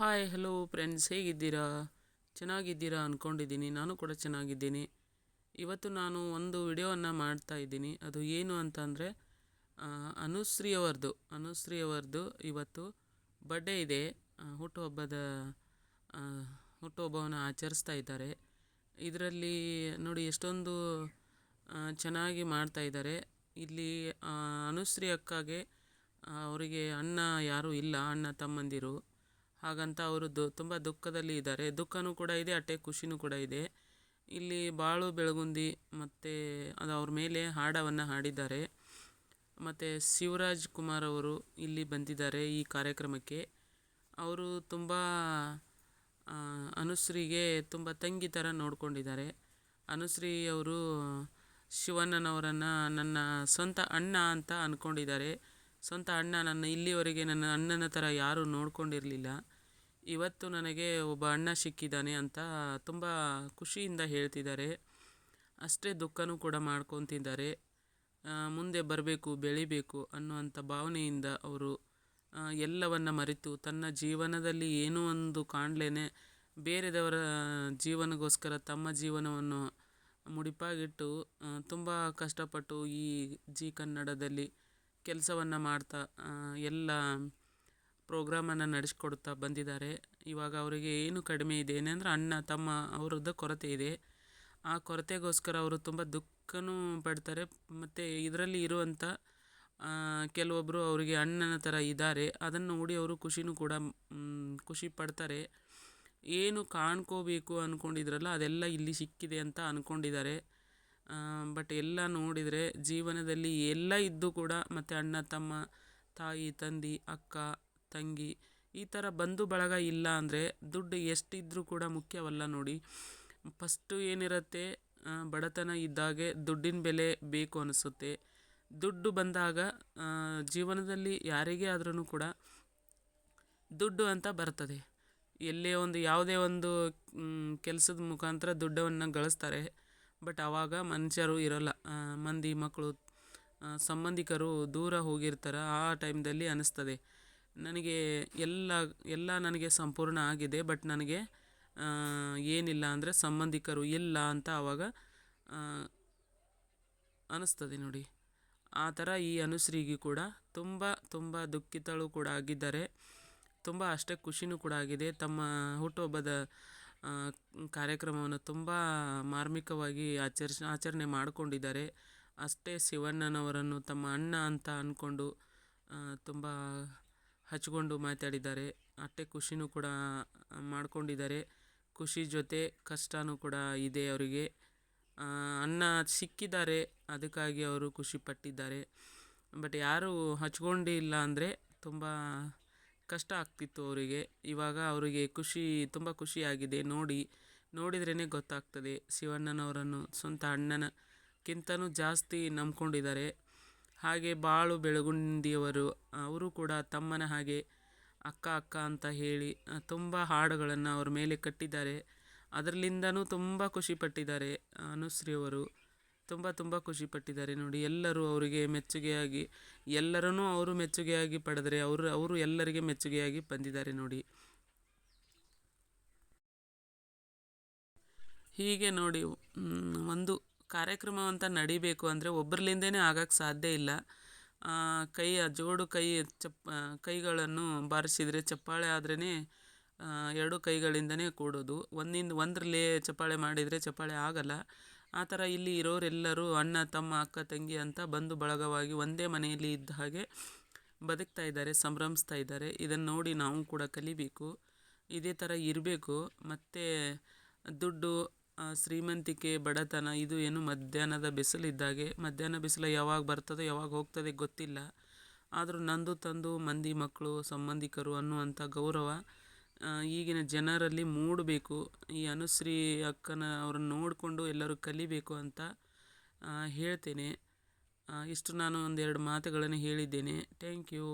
Hi hello friends ಹೇಗಿದ್ದೀರಾ? ಚೆನ್ನಾಗಿದ್ದೀರಾ ಅಂದ್ಕೊಂಡಿದ್ದೀನಿ ನಾನು ಕೂಡ ಚೆನ್ನಾಗಿದ್ದೀನಿ. ಇವತ್ತು ನಾನು ಒಂದು ವಿಡಿಯೋವನ್ನು ಮಾಡ್ತಾ ಇದ್ದೀನಿ. ಅದು ಏನು ಅಂತ ಅಂದರೆ ಅನುಶ್ರೀ ಅವರದು ಅನುಶ್ರೀ ಅವರದು ಇವತ್ತು ಬರ್ಡೇ ಇದೆ. ಹುಟ್ಟುಹಬ್ಬದ ಹುಟ್ಟುಹಬ್ಬವನ್ನು ಆಚರಿಸ್ತಾ ಇದ್ದಾರೆ. ಇದರಲ್ಲಿ ನೋಡಿ ಎಷ್ಟೊಂದು ಚೆನ್ನಾಗಿ ಮಾಡ್ತಾ ಇದ್ದಾರೆ. ಇಲ್ಲಿ ಅನುಶ್ರೀ ಅಕ್ಕಗೆ ಅವರಿಗೆ ಅಣ್ಣ ಯಾರೂ ಇಲ್ಲ. ಅಣ್ಣ ತಮ್ಮಂದಿರು. ಹಾಗಂತ ಅವರು ದು, ತುಂಬ ದುಃಖದಲ್ಲಿ ಇದ್ದಾರೆ. ದುಃಖನೂ ಕೂಡ ಇದೆ, ಅಟ್ಟೆ ಖುಷಿನೂ ಕೂಡ ಇದೆ. ಇಲ್ಲಿ ಬಾಳು, ಬೆಳಗುಂದಿ ಮತ್ತು ಅದು ಅವ್ರ ಮೇಲೆ ಹಾಡವನ್ನು ಹಾಡಿದ್ದಾರೆ. ಮತ್ತು ಶಿವರಾಜ್ ಕುಮಾರ್ ಅವರು ಇಲ್ಲಿ ಬಂದಿದ್ದಾರೆ ಈ ಕಾರ್ಯಕ್ರಮಕ್ಕೆ. ಅವರು ತುಂಬ ಅನುಶ್ರೀಗೆ ತುಂಬ ತಂಗಿ ಥರ ನೋಡ್ಕೊಂಡಿದ್ದಾರೆ. ಅನುಶ್ರೀ ಅವರು ಶಿವಣ್ಣನವರನ್ನು ನನ್ನ ಸ್ವಂತ ಅಣ್ಣ ಅಂತ ಅಂದ್ಕೊಂಡಿದ್ದಾರೆ ಸ್ವಂತ ಅಣ್ಣ ನನ್ನ ಇಲ್ಲಿವರೆಗೆ ನನ್ನ ಅಣ್ಣನ ಥರ ಯಾರೂ ನೋಡ್ಕೊಂಡಿರಲಿಲ್ಲ. ಇವತ್ತು ನನಗೆ ಒಬ್ಬ ಅಣ್ಣ ಸಿಕ್ಕಿದ್ದಾನೆ ಅಂತ ತುಂಬ ಖುಷಿಯಿಂದ ಹೇಳ್ತಿದ್ದಾರೆ. ಅಷ್ಟೇ ದುಃಖನೂ ಕೂಡ ಮಾಡ್ಕೊತಿದ್ದಾರೆ. ಮುಂದೆ ಬರಬೇಕು, ಬೆಳಿಬೇಕು ಅನ್ನುವಂಥ ಭಾವನೆಯಿಂದ ಅವರು ಎಲ್ಲವನ್ನು ಮರೆತು ತನ್ನ ಜೀವನದಲ್ಲಿ ಏನೋ ಒಂದು ಕಾಣಲೇನೆ, ಬೇರೆದವರ ಜೀವನಗೋಸ್ಕರ ತಮ್ಮ ಜೀವನವನ್ನು ಮುಡಿಪಾಗಿಟ್ಟು ತುಂಬ ಕಷ್ಟಪಟ್ಟು ಈ ಜಿ ಕನ್ನಡದಲ್ಲಿ ಕೆಲಸವನ್ನು ಮಾಡ್ತಾ ಎಲ್ಲ ಪ್ರೋಗ್ರಾಮನ್ನು ನಡೆಸ್ಕೊಡ್ತಾ ಬಂದಿದ್ದಾರೆ. ಇವಾಗ ಅವರಿಗೆ ಏನು ಕಡಿಮೆ ಇದೆ? ಏನಂದ್ರೆ ಅಣ್ಣ, ತಮ್ಮ ಅವರದ್ದು ಕೊರತೆ ಇದೆ. ಆ ಕೊರತೆಗೋಸ್ಕರ ಅವರು ತುಂಬ ದುಃಖನೂ ಪಡ್ತಾರೆ. ಮತ್ತು ಇದರಲ್ಲಿ ಇರುವಂಥ ಕೆಲವೊಬ್ಬರು ಅವರಿಗೆ ಅಣ್ಣನ ಥರ ಇದ್ದಾರೆ. ಅದನ್ನು ನೋಡಿ ಅವರು ಖುಷಿನೂ ಕೂಡ ಖುಷಿ ಪಡ್ತಾರೆ. ಏನು ಕಾಣ್ಕೋಬೇಕು ಅಂದ್ಕೊಂಡಿದ್ರಲ್ಲ ಅದೆಲ್ಲ ಇಲ್ಲಿ ಸಿಕ್ಕಿದೆ ಅಂತ ಅಂದ್ಕೊಂಡಿದ್ದಾರೆ ಬಟ್ ಎಲ್ಲ ನೋಡಿದರೆ ಜೀವನದಲ್ಲಿ ಎಲ್ಲ ಇದ್ದು ಕೂಡ ಮತ್ತು ಅಣ್ಣ, ತಮ್ಮ, ತಾಯಿ, ತಂದೆ, ಅಕ್ಕ, ತಂಗಿ ಈ ಥರ ಬಂಧು ಬಳಗ ಇಲ್ಲ ಅಂದರೆ ದುಡ್ಡು ಎಷ್ಟಿದ್ರೂ ಕೂಡ ಮುಖ್ಯವಲ್ಲ ನೋಡಿ. ಫಸ್ಟು ಏನಿರುತ್ತೆ ಬಡತನ ಇದ್ದಾಗೆ ದುಡ್ಡಿನ ಬೆಲೆ ಬೇಕು ಅನಿಸುತ್ತೆ. ದುಡ್ಡು ಬಂದಾಗ ಜೀವನದಲ್ಲಿ ಯಾರಿಗೇ ಆದ್ರೂ ಕೂಡ ದುಡ್ಡು ಅಂತ ಬರ್ತದೆ. ಎಲ್ಲೇ ಒಂದು, ಯಾವುದೇ ಒಂದು ಕೆಲಸದ ಮುಖಾಂತರ ದುಡ್ಡನ್ನು ಗಳಿಸ್ತಾರೆ. ಬಟ್ ಆವಾಗ ಮನುಷ್ಯರು ಇರೋಲ್ಲ. ಮಂದಿ ಮಕ್ಕಳು ಸಂಬಂಧಿಕರು ದೂರ ಹೋಗಿರ್ತಾರೆ. ಆ ಟೈಮ್ದಲ್ಲಿ ಅನ್ನಿಸ್ತದೆ ನನಗೆ ಎಲ್ಲ ಎಲ್ಲ ನನಗೆ ಸಂಪೂರ್ಣ ಆಗಿದೆ. ಬಟ್ ನನಗೆ ಏನಿಲ್ಲ ಅಂದರೆ ಸಂಬಂಧಿಕರು ಇಲ್ಲ ಅಂತ ಆವಾಗ ಅನ್ನಿಸ್ತದೆ ನೋಡಿ. ಆ ಥರ ಈ ಅನುಶ್ರೀಗೆ ಕೂಡ ತುಂಬ ತುಂಬ ದುಃಖಿತಳು ಕೂಡ ಆಗಿದ್ದಾರೆ. ತುಂಬ ಅಷ್ಟೇ ಖುಷಿನೂ ಕೂಡ ಆಗಿದೆ. ತಮ್ಮ ಹುಟ್ಟುಹಬ್ಬದ ಕಾರ್ಯಕ್ರಮವನ್ನು ತುಂಬ ಮಾರ್ಮಿಕವಾಗಿ ಆಚರ್ಸಿ ಆಚರಣೆ ಮಾಡಿಕೊಂಡಿದ್ದಾರೆ. ಅಷ್ಟೇ ಶಿವಣ್ಣನವರನ್ನು ತಮ್ಮ ಅಣ್ಣ ಅಂತ ಅಂದ್ಕೊಂಡು ತುಂಬ ಹಚ್ಕೊಂಡು ಮಾತಾಡಿದ್ದಾರೆ. ಅಷ್ಟೇ ಖುಷಿನೂ ಕೂಡ ಮಾಡಿಕೊಂಡಿದ್ದಾರೆ. ಖುಷಿ ಜೊತೆ ಕಷ್ಟನೂ ಕೂಡ ಇದೆ ಅವರಿಗೆ. ಅನ್ನ ಸಿಕ್ಕಿದ್ದಾರೆ, ಅದಕ್ಕಾಗಿ ಅವರು ಖುಷಿಪಟ್ಟಿದ್ದಾರೆ ಬಟ್ ಯಾರು ಹಚ್ಕೊಂಡಿಲ್ಲ ಅಂದರೆ ತುಂಬ ಕಷ್ಟ ಆಗ್ತಿತ್ತು ಅವರಿಗೆ. ಇವಾಗ ಅವರಿಗೆ ಖುಷಿ, ತುಂಬ ಖುಷಿಯಾಗಿದೆ ನೋಡಿ ನೋಡಿದ್ರೇ ಗೊತ್ತಾಗ್ತದೆ. ಶಿವಣ್ಣನವರನ್ನು, ಸ್ವಂತ ಅಣ್ಣನಕ್ಕಿಂತನೂ ಜಾಸ್ತಿ ನಂಬ್ಕೊಂಡಿದ್ದಾರೆ. ಹಾಗೆ ಬಾಳು ಬೆಳಗುಂದಿಯವರು, ಅವರು ಕೂಡ ತಮ್ಮನ ಹಾಗೆ ಅಕ್ಕ ಅಕ್ಕ ಅಂತ ಹೇಳಿ, ತುಂಬ ಹಾಡುಗಳನ್ನು ಅವ್ರ ಮೇಲೆ ಕಟ್ಟಿದ್ದಾರೆ. ಅದರಲ್ಲಿಂದನೂ ತುಂಬ ಖುಷಿಪಟ್ಟಿದ್ದಾರೆ ಅನುಶ್ರೀ ಅವರು ತುಂಬ ತುಂಬ ಖುಷಿಪಟ್ಟಿದ್ದಾರೆ ನೋಡಿ. ಎಲ್ಲರೂ ಅವರಿಗೆ ಮೆಚ್ಚುಗೆಯಾಗಿ, ಎಲ್ಲರನ್ನೂ ಅವರು ಮೆಚ್ಚುಗೆಯಾಗಿ ಪಡೆದರೆ ಅವರು ಅವರು ಎಲ್ಲರಿಗೆ ಮೆಚ್ಚುಗೆಯಾಗಿ ಬಂದಿದ್ದಾರೆ ನೋಡಿ. ಹೀಗೆ ನೋಡಿ ಒಂದು ಕಾರ್ಯಕ್ರಮ ಅಂತ ನಡಿಬೇಕು ಅಂದರೆ ಒಬ್ಬರಲಿಂದೇ ಆಗಕ್ಕೆ ಸಾಧ್ಯ ಇಲ್ಲ. ಕೈಯ ಜೋಡು ಕೈ ಚಪ್ ಕೈಗಳನ್ನು ಬಾರಿಸಿದರೆ ಚಪ್ಪಾಳೆ ಆದ್ರೇ ಎರಡು ಕೈಗಳಿಂದನೇ ಕೂಡೋದು. ಒಂದಿಂದ ಒಂದರಲ್ಲಿ ಚಪ್ಪಾಳೆ ಮಾಡಿದರೆ ಚಪ್ಪಾಳೆ ಆಗಲ್ಲ. ಆ ಥರ ಇಲ್ಲಿ ಇರೋರೆಲ್ಲರೂ ಅಣ್ಣ, ತಮ್ಮ, ಅಕ್ಕ, ತಂಗಿ ಅಂತ ಬಂಧು ಬಳಗವಾಗಿ ಒಂದೇ ಮನೆಯಲ್ಲಿ ಇದ್ದ ಹಾಗೆ ಬದುಕ್ತಾ ಇದ್ದಾರೆ, ಸಂಭ್ರಮಿಸ್ತಾ ಇದ್ದಾರೆ. ಇದನ್ನು ನೋಡಿ ನಾವು ಕೂಡ ಕಲಿಬೇಕು. ಇದೇ ಥರ ಇರಬೇಕು. ಮತ್ತು ದುಡ್ಡು ಶ್ರೀಮಂತಿಕೆ, ಬಡತನ, ಇದು ಏನು ಮಧ್ಯಾಹ್ನದ ಬಿಸಿಲಿದ್ದಾಗೆ ಮಧ್ಯಾಹ್ನ ಬಿಸಿಲು ಯಾವಾಗ ಬರ್ತದೆ, ಯಾವಾಗ ಹೋಗ್ತದೆ ಗೊತ್ತಿಲ್ಲ. ಆದರೂ ನಂದು ತಂದು, ಮಂದಿ, ಮಕ್ಕಳು, ಸಂಬಂಧಿಕರು ಅನ್ನುವಂಥ ಗೌರವ ಈಗಿನ ಜನರಲ್ಲಿ ಮೂಡಬೇಕು, ಈ ಅನುಶ್ರೀ ಅಕ್ಕನ ಅವ್ರನ್ನ ನೋಡಿಕೊಂಡು ಎಲ್ಲರೂ ಕಲಿಬೇಕು ಅಂತ ಹೇಳ್ತೇನೆ. ಇಷ್ಟು ನಾನು ಒಂದೆರಡು ಮಾತುಗಳನ್ನು ಹೇಳಿದ್ದೇನೆ. Thank you